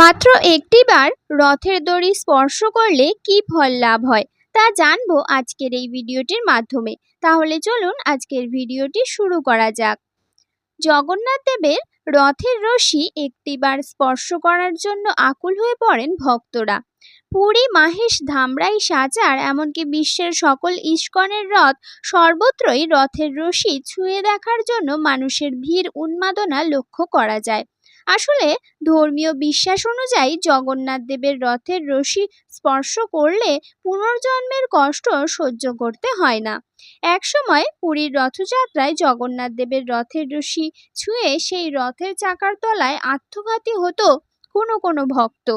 মাত্র একটিবার রথের দড়ি স্পর্শ করলে কি ফল লাভ হয় তা জানব আজকের এই ভিডিওটির মাধ্যমে। তাহলে চলুন আজকের ভিডিওটি শুরু করা যাক। জগন্নাথ দেবের রথের রশি একটিবার স্পর্শ করার জন্য আকুল হয়ে পড়েন ভক্তরা। পুরী মাহেশ ধামরাই সাচার এমনকি বিশ্বের সকল ইস্কনের রথ সর্বত্রই রথের রশি ছুঁয়ে দেখার জন্য মানুষের ভিড় উন্মাদনা লক্ষ্য করা যায়। আসলে ধর্মীয় বিশ্বাস অনুযায়ী জগন্নাথ দেবের রথের রশি স্পর্শ করলে পুনর্জন্মের কষ্ট সহ্য করতে হয় না। একসময় পুরীর রথযাত্রায় জগন্নাথ দেবের রথের রশি ছুঁয়ে সেই রথের চাকার তলায় আত্মঘাতী হতো কোনো কোনো ভক্ত।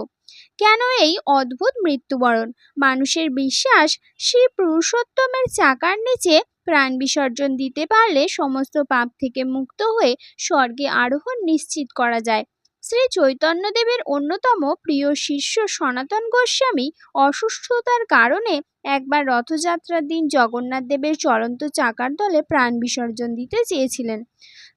কেন এই অদ্ভুত মৃত্যুবরণ? মানুষের বিশ্বাস শ্রী পুরুষোত্তমের চাকার নিচে প্রাণ বিসর্জন দিতে পারলে সমস্ত পাপ থেকে মুক্ত হয়ে স্বর্গে আরোহণ নিশ্চিত করা যায়। শ্রী চৈতন্যদেবের অন্যতম প্রিয় শিষ্য সনাতন গোস্বামী অসুস্থতার কারণে একবার রথযাত্রার দিন জগন্নাথ দেবের চলন্ত চাকার দলে প্রাণ বিসর্জন দিতে চেয়েছিলেন।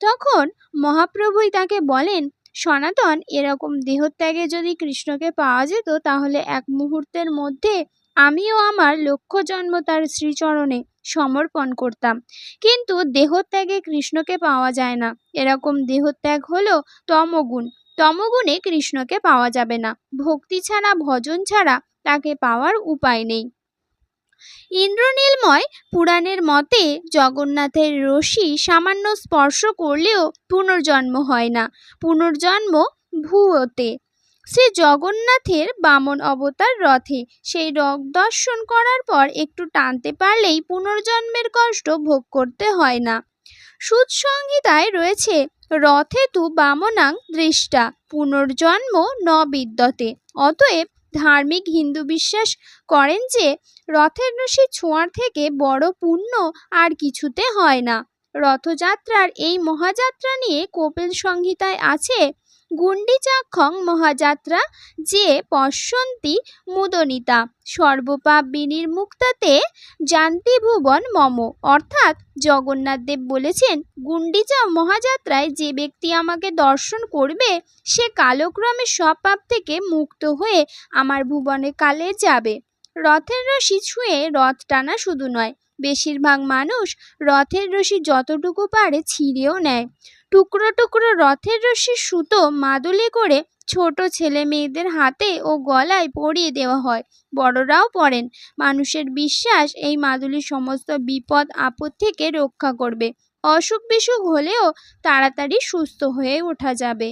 তখন মহাপ্রভুই তাকে বলেন সনাতন এরকম দেহত্যাগে যদি কৃষ্ণকে পাওয়া যেত, তাহলে এক মুহূর্তের মধ্যে আমিও আমার লক্ষ্য জন্ম তার শ্রীচরণে সমর্পণ করতাম। কিন্তু দেহত্যাগে কৃষ্ণকে পাওয়া যায় না। এরকম দেহত্যাগ হলো তমগুণ। তমগুণে কৃষ্ণকে পাওয়া যাবে না। ভক্তি ছাড়া, ভজন ছাড়া তাকে পাওয়ার উপায় নেই। ইন্দ্রনীলময় পুরাণের মতে জগন্নাথের রশি সামান্য স্পর্শ করলেও পুনর্জন্ম হয় না। পুনর্জন্ম ভূয়তে। শ্রী জগন্নাথের বামন অবতার রথে। সেই রথ দর্শন করার পর একটু টানতে পারলেই পুনর্জন্মের কষ্ট ভোগ করতে হয় না। সুদ সংহিতায় রয়েছে রথে তু বামনাং দৃষ্টা, পুনর্জন্ম ন বিদ্যতে অতএব ধার্মিক হিন্দু বিশ্বাস করেন যে রথের রশি ছোঁয়ার থেকে বড় পুণ্য আর কিছুতে হয় না। রথযাত্রার এই মহাযাত্রা নিয়ে কপিল সংহিতায় আছে গুন্ডিচাক্ষং মহাযাত্রা যে পশ্যন্তি মুদনিতা। সর্বপাপ বিনির্মুক্তাতে জান্তি ভুবন মম। অর্থাৎ জগন্নাথ দেব বলেছেন গুন্ডিচা মহাযাত্রায় যে ব্যক্তি আমাকে দর্শন করবে, সে কালক্রমে সব পাপ থেকে মুক্ত হয়ে আমার ভুবনে কালে যাবে। রথের রশি ছুঁয়ে রথ টানা শুধু নয়, বেশিরভাগ মানুষ রথের রশি যতটুকু পারে ছিঁড়েও নেয়। টুকরো টুকরো রথের রশির সুতো মাদুলি করে ছোট ছেলে মেয়েদের হাতে ও গলায় পরিয়ে দেওয়া হয়। বড়রাও পড়েন। মানুষের বিশ্বাস এই মাদুলি সমস্ত বিপদ, আপদ থেকে রক্ষা করবে। অসুখ বিসুখ হলেও তাড়াতাড়ি সুস্থ হয়ে ওঠা যাবে।